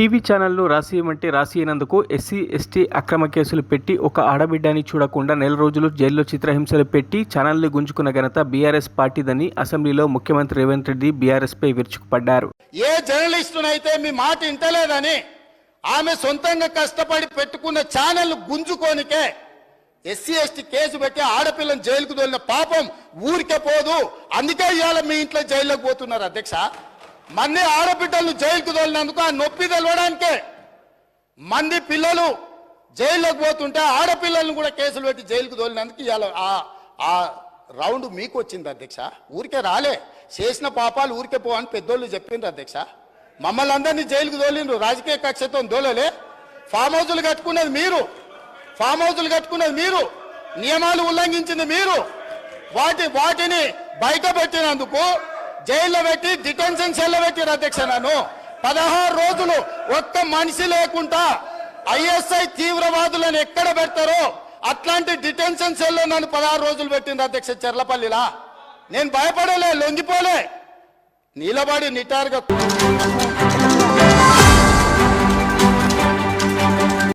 TV ఛానల్లో రాసియమంటే రాసియనందుకు SC ST అక్రమ కేసులు పెట్టి ఒక ఆడబిడ్డని చూడకుండా నెల రోజులు జైల్లో చిత్రహింసలు పెట్టి ఛానల్ని గుంజుకున్న ఘనత బీఆర్ఎస్ పార్టీదని అసెంబ్లీలో ముఖ్యమంత్రి రేవంత్ రెడ్డి బీఆర్ఎస్పై విరుచుకుపడ్డారు. ఏ జర్నలిస్టునైతే మీ మాట ఇంటలేదని ఆమె సొంతంగా కష్టపడి పెట్టుకున్న ఛానల్ గుంజుకోనికే ఎస్సీ ఎస్టీ కేసు పెట్టి ఆడపిల్లని జైలుకు తోలిన పాపం ఊరికే పోదు. అందుకే ఇవాళ మీ ఇంట్లో జైల్లోకి పోతున్నారు అధ్యక్ష. మంది ఆడబిడ్డలను జైలుకు తోలినందుకు ఆ నొప్పి తెలవడానికే మంది పిల్లలు జైల్లోకి పోతుంటే ఆడపిల్లలను కూడా కేసులు పెట్టి జైలుకు తోలినందుకు ఇవాళ ఆ ఆ రౌండ్ మీకు వచ్చింది అధ్యక్ష. ఊరికే రాలే. చేసిన పాపాలు ఊరికే పో అని పెద్దోళ్ళు చెప్పిండ్రు అధ్యక్ష. మమ్మల్ని అందరినీ జైలుకు తోలిండ్రు. రాజకీయ కక్షతో దోలలే ఫామ్ హౌజులు కట్టుకున్నది మీరు. ఫామ్ హౌజులు కట్టుకున్నది మీరు. నియమాలు ఉల్లంఘించింది మీరు. వాటి వాటిని బయట పెట్టినందుకు జైల్లో పెట్టి డిటెన్షన్ సెల్లో పెట్టిన అధ్యక్ష నన్ను. పదహారు రోజులు ఒక్క మనిషి లేకుండా ఐఎస్ఐ తీవ్రవాదులను ఎక్కడ పెడతారో అట్లాంటి డిటెన్షన్ సెల్లో నన్ను పదహారు రోజులు పెట్టింది అధ్యక్ష చెర్లపల్లిలా. నేను భయపడలే లొంగిపోలే. నిలబడి నిటారుగా